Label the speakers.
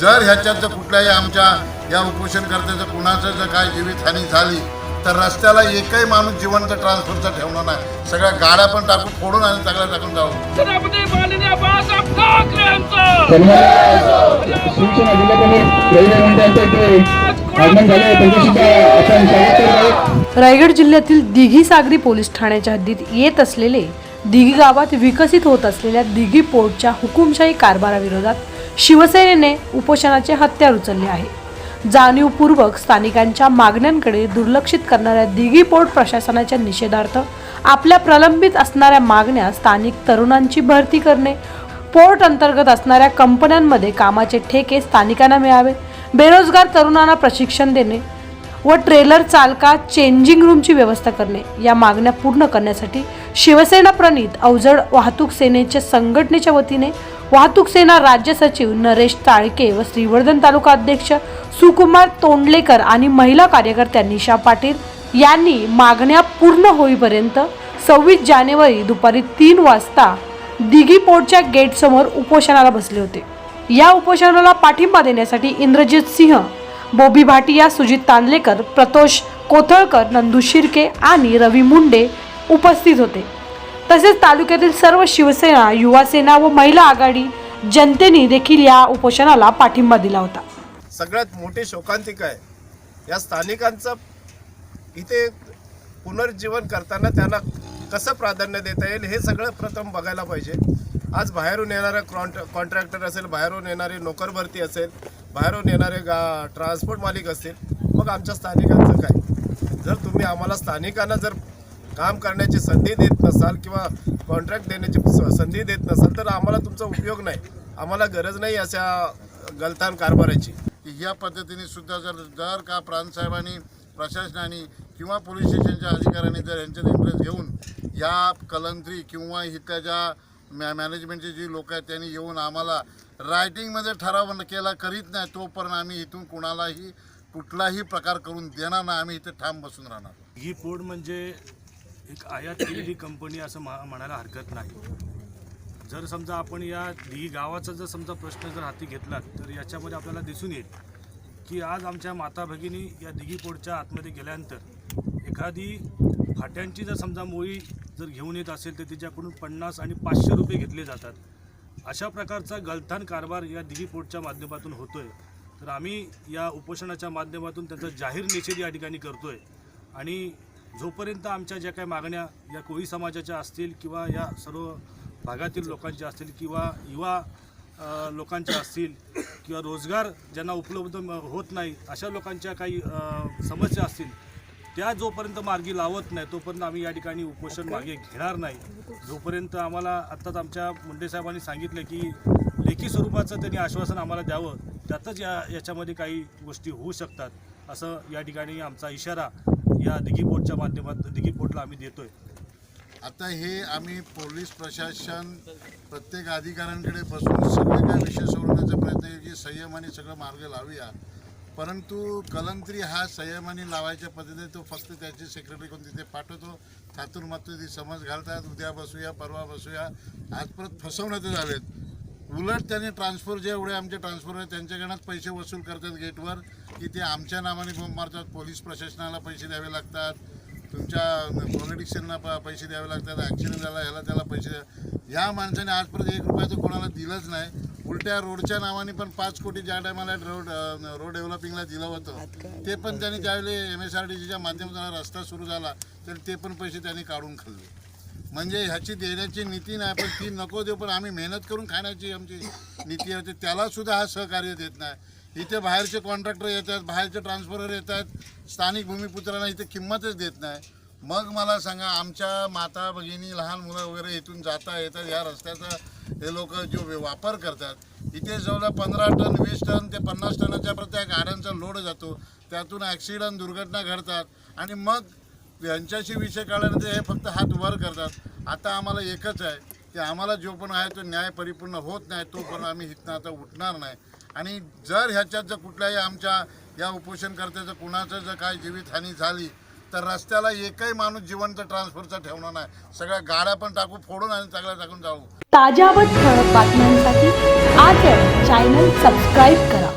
Speaker 1: जर ह्याच्यात जर कुठल्याही आमच्या या उपोषणकर्त्याचं कुणाचं जर काय जीवितहानी झाली तर रस्त्याला एकही माणूस जिवंत ट्रान्सफरचा ठेवणार नाही. सगळ्या गाड्या पण टाकून फोडून आणि सगळ्या टाकून जाऊ.
Speaker 2: रायगड जिल्ह्यातील दिघी सागरी पोलीस ठाण्याच्या हद्दीत येत असलेले दिघी गावात विकसित होत असलेल्या दिघी पोर्टच्या हुकुमशाही कारभाराविरोधात शिवसेनेने उपोषणाचे हत्यार उचलले आहे. जाणीवपूर्वक स्थानिकांच्या मागण्यांकडे दुर्लक्षित करणाऱ्या दिघी पोर्ट प्रशासनाच्या निषेधार्थ आपल्या प्रलंबित असणाऱ्या मागण्या स्थानिक तरुणांची भरती करणे पोर्ट अंतर्गत असणाऱ्या कंपन्यांमध्ये कामाचे ठेके स्थानिकांना मिळावे बेरोजगार तरुणांना प्रशिक्षण देणे व ट्रेलर चालका चेंजिंग रूमची व्यवस्था करणे. या मागण्या पूर्ण करण्यासाठी शिवसेना प्रणित अवजड वाहतूक सेनेच्या संघटनेच्या वतीने वाहतूक सेना राज्य सचिव नरेश ताळके व श्रीवर्धन तालुका अध्यक्ष सुकुमार तोंडलेकर आणि महिला कार्यकर्त्या निशा पाटील यांनी मागण्या पूर्ण होईपर्यंत सव्वीस जानेवारी दुपारी तीन वाजता दिघी पोर्टच्या गेटसमोर उपोषणाला बसले होते. या उपोषणाला पाठिंबा देण्यासाठी इंद्रजित सिंह बोबी भाटिया सुजित तांदलेकर प्रतोष कोथळकर नंदू शिर्के आणि रवी मुंडे उपस्थित होते. तसेच तालुक्यातील सर्व शिवसेना युवासेना व महिला आघाडी जनतेने देखील या उपोषणाला पाठिंबा दिला होता.
Speaker 3: सगळ्यात मोठी शोकांतिका आहे. या स्थानिकांचं इथे पुनर्जीवन करताना त्यांना कसं प्राधान्य देता येईल हे सगळं प्रथम बघायला पाहिजे. आज बाहेरून येणारा कॉन्ट्रॅ कॉन्ट्रॅक्टर असेल बाहेरून येणारे नोकरभरती असेल बाहेरून येणारे गा ट्रान्सपोर्ट मालिक असतील मग आमच्या स्थानिकांचं काय? जर तुम्ही आम्हाला स्थानिकांना जर काम करण्याची संधी देत नसाल किंवा कॉन्ट्रॅक्ट देण्याची स- संधी देत नसाल तर आम्हाला तुमचा उपयोग नाही. आम्हाला गरज नाही अशा गलतान कारभाराची.
Speaker 1: की या पद्धतीने सुद्धा जर जर का प्रांतसाहेबांनी प्रशासनाने किंवा पोलीस स्टेशनच्या अधिकाऱ्यांनी जर यांच्यात इंटरेस्ट घेऊन या कलंत्री किंवा इथल्या ज्या मॅ मॅनेजमेंटचे जी लोक आहेत त्यांनी येऊन आम्हाला रायटिंगमध्ये ठराव न केला करीत नाही तोपर्यंत आम्ही इथून कुणालाही कुठलाही प्रकार करून देणार नाही. आम्ही इथे ठाम बसून राहणार
Speaker 4: ही पोर्ट म्हणजे एक आयात केलेली कंपनी असं म्हणायला हरकत नाही. जर समजा आपण या ही गावाचा जर समजा प्रश्न जर हाती घेतला तर याच्यामध्ये आपल्याला दिसून येईल की आज आमच्या माता भगिनी या दिघी पोर्टच्या आतमध्ये गेल्यानंतर एखादी फाट्यांची जर समजा मोळी जर घेऊन येत असेल तर तिच्याकडून पन्नास आणि पाचशे रुपये घेतले जातात. अशा प्रकारचा गलथान कारभार या दिघी माध्यमातून माध्यमातून होतोय. तर आम्ही या उपोषणाच्या माध्यमातून त्याचा जाहीर निषेध या ठिकाणी करतोय. आणि जोपर्यंत आमच्या ज्या काही मागण्या या कोळी समाजाच्या असतील किंवा या सर्व भागातील लोकांच्या असतील किंवा युवा लोकांच्या असतील किंवा रोजगार ज्यांना उपलब्ध म- होत नाही अशा लोकांच्या काही समस्या असतील त्या जोपर्यंत मार्गी लावत नाही तोपर्यंत आम्ही या ठिकाणी उपोषण मागे घेणार नाही. जोपर्यंत आम्हाला आत्ताच आमच्या मुंडे साहेबांनी सांगितलं की लेखी स्वरूपाचं त्यांनी आश्वासन आम्हाला द्यावं त्यातच या याच्यामध्ये काही गोष्टी होऊ शकतात असं या ठिकाणी आमचा इशारा या दिघी बोर्डच्या माध्यमात दिघी बोर्डला आम्ही देतोय.
Speaker 1: आता हे आम्ही पोलीस प्रशासन प्रत्येक अधिकाऱ्यांकडे बसून सगळे काय विषय सोडवण्याचा प्रयत्न आहे की संयमाने सगळं मार्ग लावूया. परंतु कलंत्री हा संयमाने लावायच्या पद्धतीने तो फक्त त्याची सेक्रेटरी कोण तिथे पाठवतो. त्यातून मात्र ती समज घालतात उद्या बसूया परवा बसूया आज परत फसवण्यात आलेत उलट त्यांनी ट्रान्सफर जे एवढे आमचे ट्रान्सफर आहेत त्यांच्याकडनंच पैसे वसूल करतात गेटवर की ते आमच्या नावाने बोंब मारतात पोलीस प्रशासनाला पैसे द्यावे लागतात तुमच्या पॉलिटिशियनना प पैसे द्यावे लागतात ॲक्सिडेंट झाला ह्याला त्याला पैसे द्या. या माणसाने आजपर्यंत एक रुपया तर कोणाला दिलंच नाही. उलट्या रोडच्या नावाने पण पाच कोटी ज्या टायमाला रोड रोड डेव्हलपिंगला दिलं होतं ते पण त्यांनी त्यावेळी एम एस आर डी सीच्या माध्यमातून रस्ता सुरू झाला तर ते पण पैसे त्यांनी काढून खाल्ले. म्हणजे ह्याची देण्याची नीती नाही पण ती नको देऊ पण आम्ही मेहनत करून खाण्याची आमची नीती आहे त्याला सुद्धा हा सहकार्य देत नाही. इथे बाहेरचे कॉन्ट्रॅक्टर येतात बाहेरचे ट्रान्सफरर येतात स्थानिक भूमिपुत्रांना इथे किंमतच देत नाही. मग मला सांगा आमच्या माता भगिनी लहान मुलं वगैरे इथून जाता येतात या रस्त्याचा हे लोक जो वापर करतात इथे जवळ पंधरा टन वीस टन ते पन्नास टनाच्या प्रत्येक गाड्यांचा लोड जातो. त्यातून ॲक्सिडंट दुर्घटना घडतात. आणि मग यांच्याशी विषय काढल्यानंतर हे फक्त हात वर करतात. आता आम्हाला एकच आहे की आम्हाला जो पण आहे तो न्याय परिपूर्ण होत नाही तो पण आम्ही इथनं आता उठणार नाही. आणि जर ह्याच्यात जर कुठल्याही आमच्या या उपोषणकर्त्याचं कुणाचं जर काय जीवितहानी झाली तर रस्त्याला एकही माणूस जिवंत ट्रान्सफरचा ठेवणार नाही. सगळ्या गाड्या पण टाकू फोडून आणि सगळ्या टाकून जाऊ.
Speaker 2: ताज्या व ठळक बातम्यांसाठी आज चॅनल सबस्क्राईब करा.